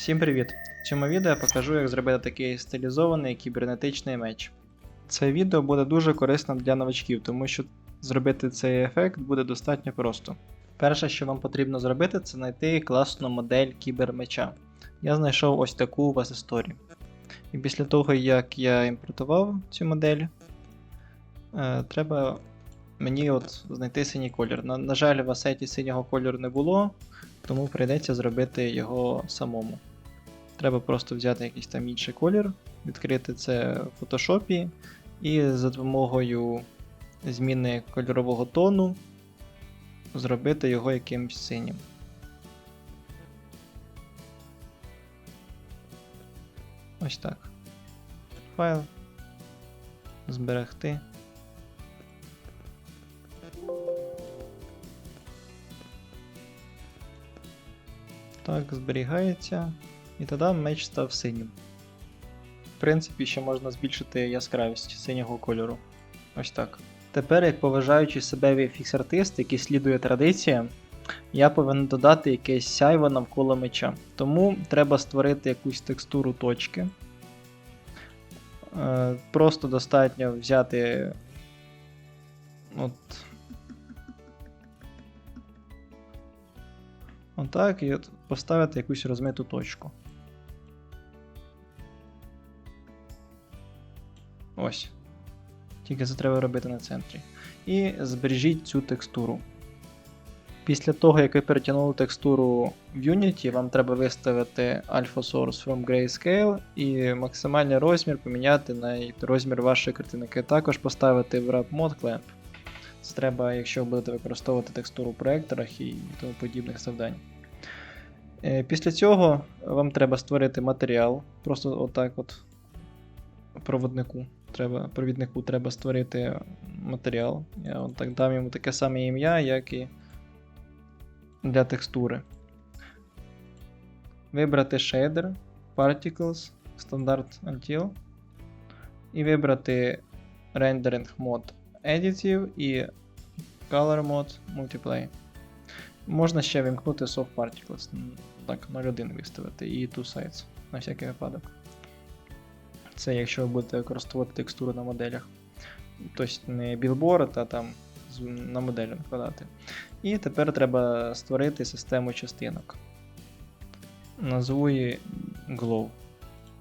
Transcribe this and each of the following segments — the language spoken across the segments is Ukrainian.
Всім привіт! В цьому відео я покажу, як зробити такий стилізований кібернетичний меч. Це відео буде дуже корисно для новачків, тому що зробити цей ефект буде достатньо просто. Перше, що вам потрібно зробити, це знайти класну модель кібермеча. Я знайшов ось таку у вас історію. І після того, як я імпортував цю модель, е, треба мені от знайти синій колір. На, на жаль, в асеті синього кольору не було, тому прийдеться зробити його самому. Треба просто взяти якийсь там інший колір, відкрити це в фотошопі і за допомогою зміни кольорового тону зробити його якимось синім. Ось так. Файл. Зберегти. Так, зберігається. І тоді меч став синім. В принципі, ще можна збільшити яскравість синього кольору. Ось так. Тепер, як поважаючий себе VFX-артист, який слідує традиціям, я повинен додати якесь сяйво навколо меча. Тому треба створити якусь текстуру точки. Е, Просто достатньо взяти. От. Отак, і поставити якусь розмиту точку. Ось. Тільки це треба робити на центрі. І збережіть цю текстуру. Після того, як ви перетягнули текстуру в Unity, вам треба виставити Alpha Source from Grayscale і максимальний розмір поміняти на розмір вашої картинки. Також поставити в Wrap Mode Clamp. Це треба, якщо будете використовувати текстуру в проекторах і тому подібних завдань. Е, Після цього вам треба створити матеріал. Просто отак от проводнику. Треба, провіднику треба створити матеріал. Я от так дам йому таке саме ім'я, як і для текстури. Вибрати Shader, Particles, Standard Until. І вибрати Rendering Mode Additive і Color Mode Multiply. Можна ще вимкнути Soft Particles. Так, 0.1 виставити і Two Sides на всякий випадок. Це якщо ви будете використовувати текстуру на моделях. Тобто не білборд, а там на моделі накладати. І тепер треба створити систему частинок. Назву її Glow.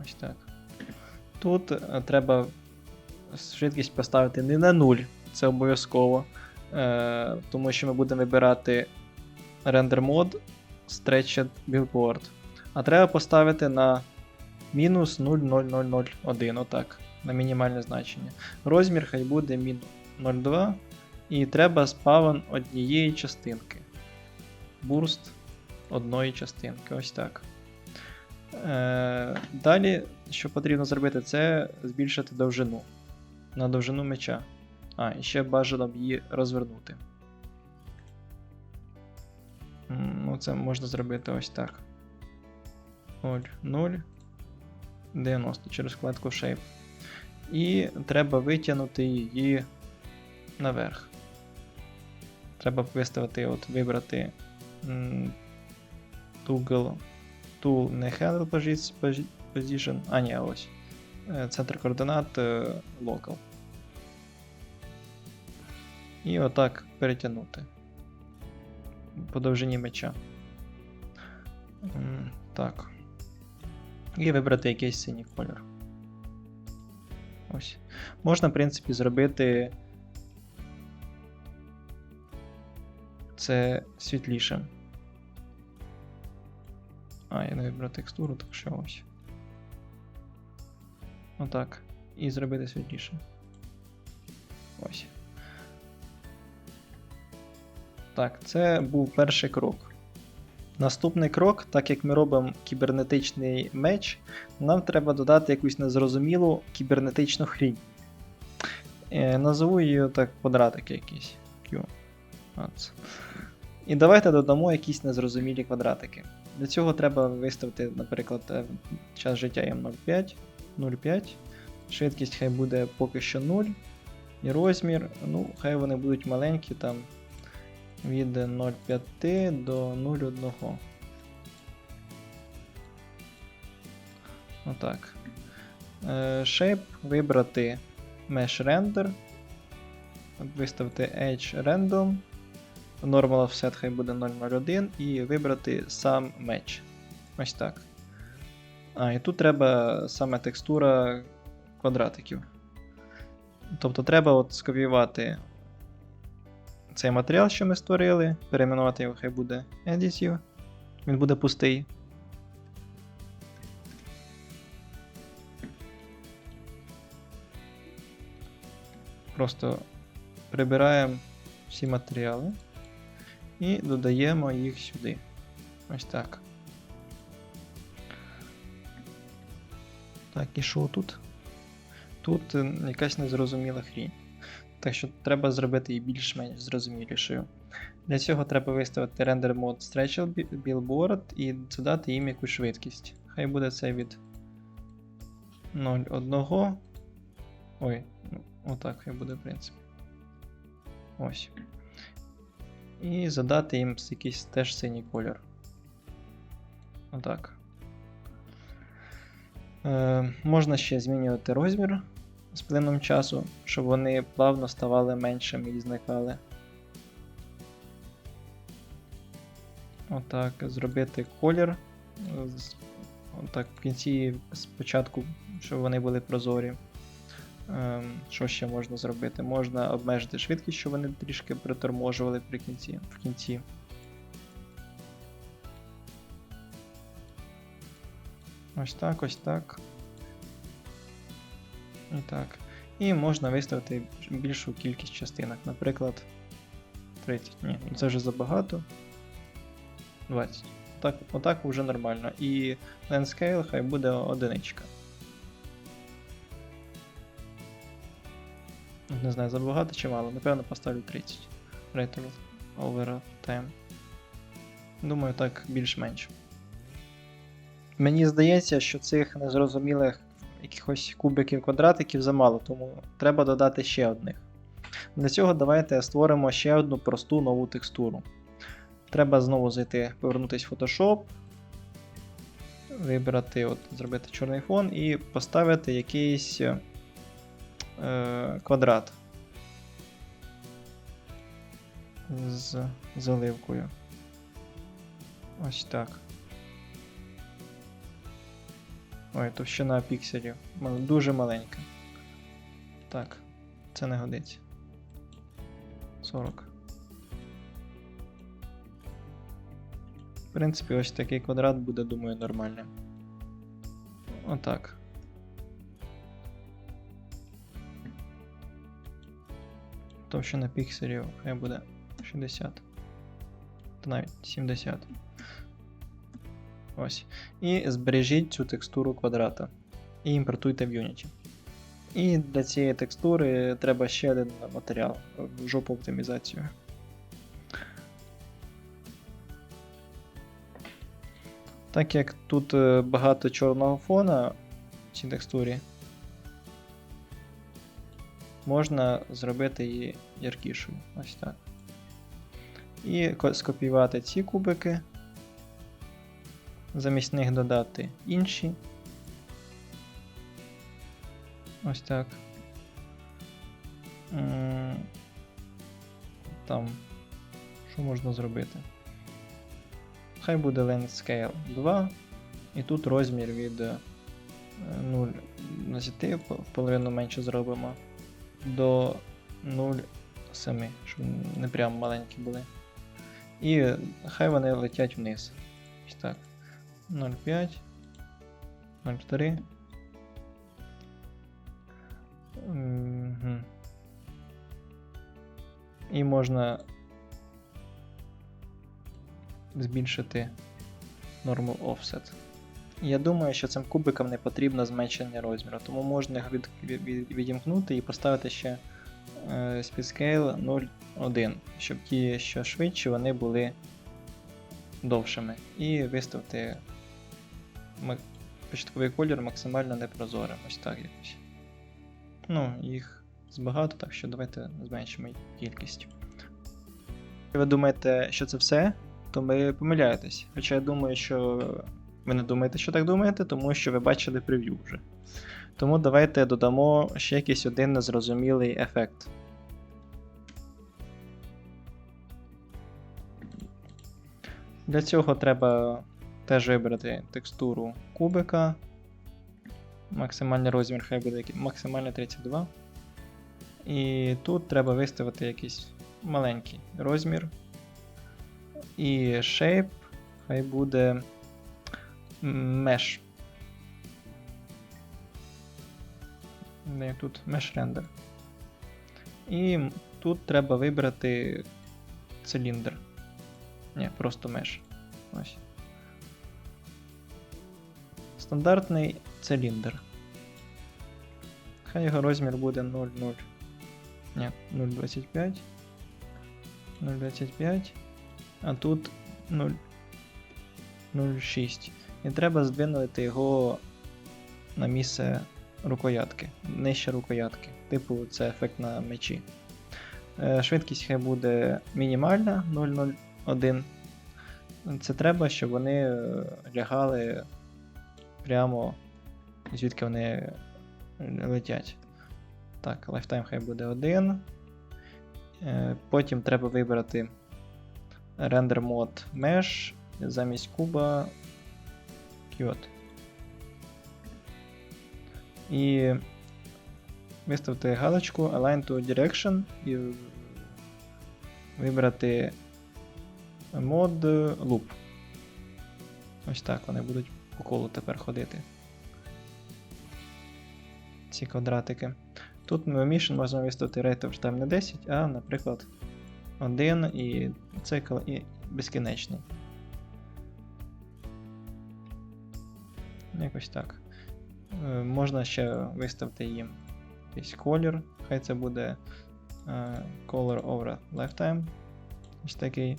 Ось так. Тут е, треба швидкість поставити не на 0, це обов'язково. Е, тому що ми будемо вибирати рендер мод Stretched Billboard. А треба поставити на мінус 0,0001, отак, на мінімальне значення. Розмір хай буде мінус 0,2. І треба спавн однієї частинки. Бурст одної частинки. Ось так. Е, далі, що потрібно зробити, це збільшити довжину. На довжину меча. А, і ще бажано б її розвернути. Ну, це можна зробити ось так. 0, 0, 90 через вкладку Shape. І треба витягнути її наверх. Треба виставити, от, вибрати Toggle Tool не Handle posi- posi- Position, а ні, ось. Е, Центр координат е, Local. І отак перетягнути. По довжині меча. Так. І вибрати якийсь синій кольор. Ось. Можна, в принципі, зробити це світліше. А, я не вибрав текстуру, так що ось. Отак. І зробити світліше. Ось. Так, це був перший крок. Наступний крок, так як ми робимо кібернетичний меч, нам треба додати якусь незрозумілу кібернетичну хрінь. Е, назву її так квадратики якісь. І давайте додамо якісь незрозумілі квадратики. Для цього треба виставити, наприклад, е, час життя їм 0,5, 0,5. Швидкість хай буде поки що 0. І розмір, ну, хай вони будуть маленькі, там від 0,5 до 0,1. Отак. Е, Shape вибрати Mesh Render. Виставити Edge Random. Normal offset хай буде 001 і вибрати сам меч. Ось так. А, і тут треба саме текстура квадратиків. Тобто треба от скопіювати цей матеріал, що ми створили, перейменувати його, хай буде Additive. Він буде пустий. Просто прибираємо всі матеріали і додаємо їх сюди. Ось так. Так, і що тут? Тут е, якась незрозуміла хрінь. Так що треба зробити її більш-менш зрозумілішою. Для цього треба виставити render mode stretch billboard і задати їм якусь швидкість. Хай буде це від 0,1. Ой, ну, отак хай буде, в принципі. Ось. І задати їм якийсь теж синій кольор. Отак. Е, можна ще змінювати розмір з плином часу, щоб вони плавно ставали меншими і зникали. Отак, зробити колір. Отак, в кінці спочатку, щоб вони були прозорі. Ем, що ще можна зробити? Можна обмежити швидкість, щоб вони трішки приторможували при кінці, в кінці. Ось так, ось так. Так. І можна виставити більшу кількість частинок. Наприклад, 30. Ні, ну це вже забагато. 20. Так, отак вже нормально. І length scale хай буде одиничка. Не знаю, забагато чи мало. Напевно, поставлю 30. Rate over time. Думаю, так більш-менш. Мені здається, що цих незрозумілих якихось кубиків квадратиків замало, тому треба додати ще одних. Для цього давайте створимо ще одну просту нову текстуру. Треба знову зайти, повернутися в Photoshop, вибрати, от, зробити чорний фон і поставити якийсь е, квадрат з заливкою. Ось так. Ой, товщина пікселів. Дуже маленька. Так, це не годиться. 40. В принципі, ось такий квадрат буде, думаю, нормальним. Отак. Товщина пікселів хай буде 60. Та навіть 70. Ось. І збережіть цю текстуру квадрата. І імпортуйте в Unity. І для цієї текстури треба ще один матеріал в жопу оптимізацію. Так як тут е, багато чорного фона в цій текстурі, можна зробити її яркішою. Ось так. І скопіювати ці кубики. Замість них додати інші. Ось так. Там. Що можна зробити? Хай буде length scale 2. І тут розмір від е, 0,10, в половину менше зробимо. До 0,7, щоб не прям маленькі були. І хай вони летять вниз. Ось так. 0,5, 0,3. Мгм. І можна збільшити норму offset. Я думаю, що цим кубикам не потрібно зменшення розміру, тому можна їх від, від, від- відімкнути і поставити ще е, speedscale 0,1, щоб ті, що швидші, вони були довшими. І виставити початковий колір максимально непрозорим. Ось так якось. Ну, їх збагато, так що давайте зменшимо їх кількість. Якщо ви думаєте, що це все, то ви помиляєтесь. Хоча я думаю, що ви не думаєте, що так думаєте, тому що ви бачили прев'ю вже. Тому давайте додамо ще якийсь один незрозумілий ефект. Для цього треба теж вибрати текстуру кубика. Максимальний розмір хай буде максимальний 32. І тут треба виставити якийсь маленький розмір. І shape хай буде mesh. Не, тут mesh render. І тут треба вибрати циліндр. Ні, просто mesh. Ось. Стандартний циліндр. Хай його розмір буде 0,0. Ні, 0,25. 0,25. А тут 0. 0,6. І треба здвинути його на місце рукоятки, нижче рукоятки. Типу, це ефект на мечі. Е, Швидкість хай буде мінімальна 0,01. Це треба, щоб вони е, лягали прямо звідки вони летять. Так, лайфтайм хай буде 1. Е, Потім треба вибрати рендер мод Mesh замість куба Qt. І виставити галочку Align to Direction і вибрати мод Loop. Ось так вони будуть по колу тепер ходити. Ці квадратики. Тут в Mission можна виставити rate of time не 10, а, наприклад, 1 і цикл і безкінечний. Якось так. Е, Можна ще виставити їм якийсь колір. Хай це буде е, color over lifetime. Ось такий.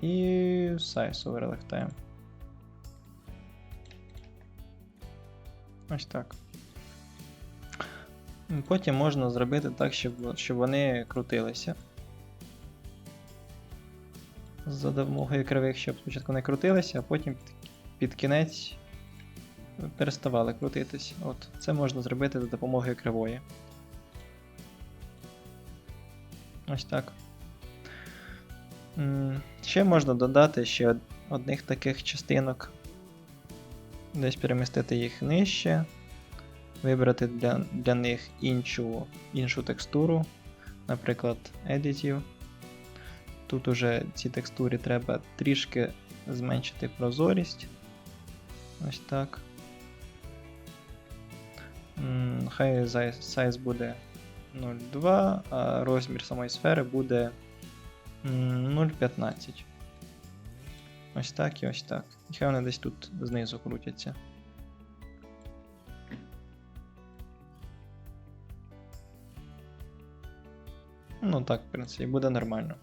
І size over lifetime. Ось так. Потім можна зробити так, щоб, щоб вони крутилися. За допомогою кривих, щоб спочатку не крутилися, а потім під- кінець переставали крутитись. От, Це можна зробити за допомогою кривої. Ось так. Ще можна додати ще одних таких частинок. Десь перемістити їх нижче. Вибрати для, для них іншу, іншу текстуру, наприклад, Additive. Тут уже цій текстурі треба трішки зменшити прозорість. Ось так. Хай сайз буде 0,2, а розмір самої сфери буде 0,15. Ось так і ось так. І хай вони десь тут знизу крутяться. Ну так, в принципі, буде нормально.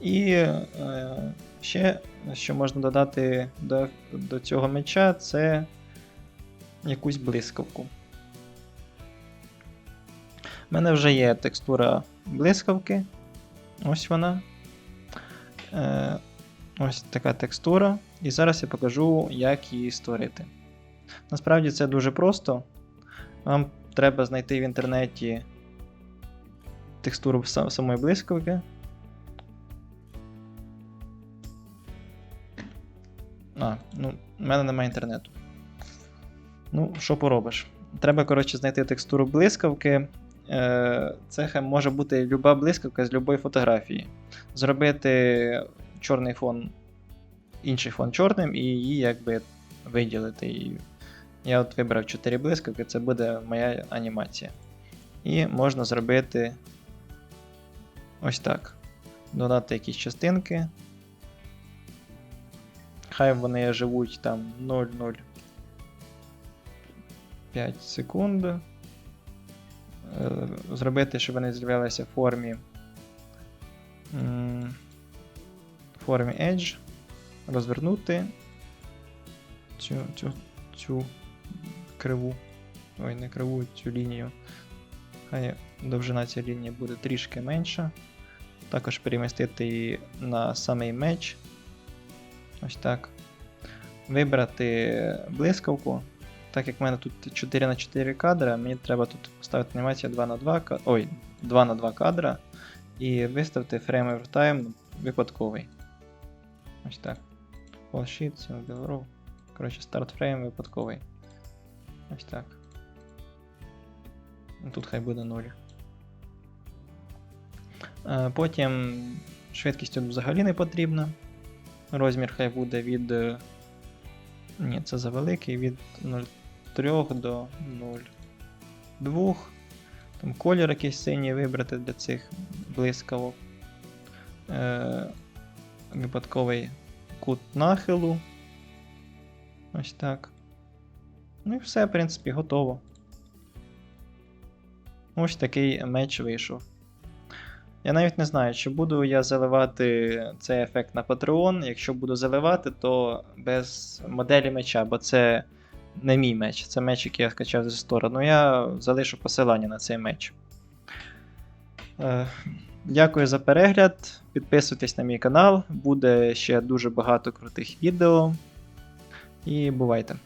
І е, ще, що можна додати до, до цього меча, це якусь блискавку. У мене вже є текстура блискавки. Ось вона. Е, ось така текстура. І зараз я покажу, як її створити. Насправді це дуже просто. Вам треба знайти в інтернеті текстуру самої блискавки. А, ну, в мене немає інтернету. Ну, що поробиш? Треба, коротше, знайти текстуру блискавки. Е, Це може бути люба блискавка з любої фотографії. Зробити чорний фон, інший фон чорним і її якби виділити. Я от вибрав 4 блискавки, це буде моя анімація. І можна зробити ось так. Додати якісь частинки. Хай вони живуть там 0,05 секунд. Е, Зробити, щоб вони з'являлися в формі. Формі Edge. Розвернути цю, цю, цю криву. Ой, не криву, цю лінію. Хай довжина цієї лінії буде трішки менша. Також перемістити її на самий меч. Ось так. Вибрати блискавку. Так як в мене тут 4 на 4 кадра, мені треба тут поставити анімацію 2 на 2 ка- Ой, 2 на 2 кадра. І виставити over time випадковий. Ось так. Sheet, row. Коротше, start frame випадковий. Ось так. Ну, Тут хай буде 0. Е, Потім швидкість тут взагалі не потрібна. Розмір хай буде від. е, Ні, це завеликий, від 0,3 до 0,2. Там колір якийсь синій вибрати для цих блискавок. Е, випадковий кут нахилу. Ось так. Ну і все, в принципі, готово. Ось такий меч вийшов. Я навіть не знаю, чи буду я заливати цей ефект на Patreon. Якщо буду заливати, то без моделі меча, бо це не мій меч, це меч, який я скачав зі сторону. Я залишу посилання на цей меч. Е, Дякую за перегляд. Підписуйтесь на мій канал, буде ще дуже багато крутих відео. І бувайте!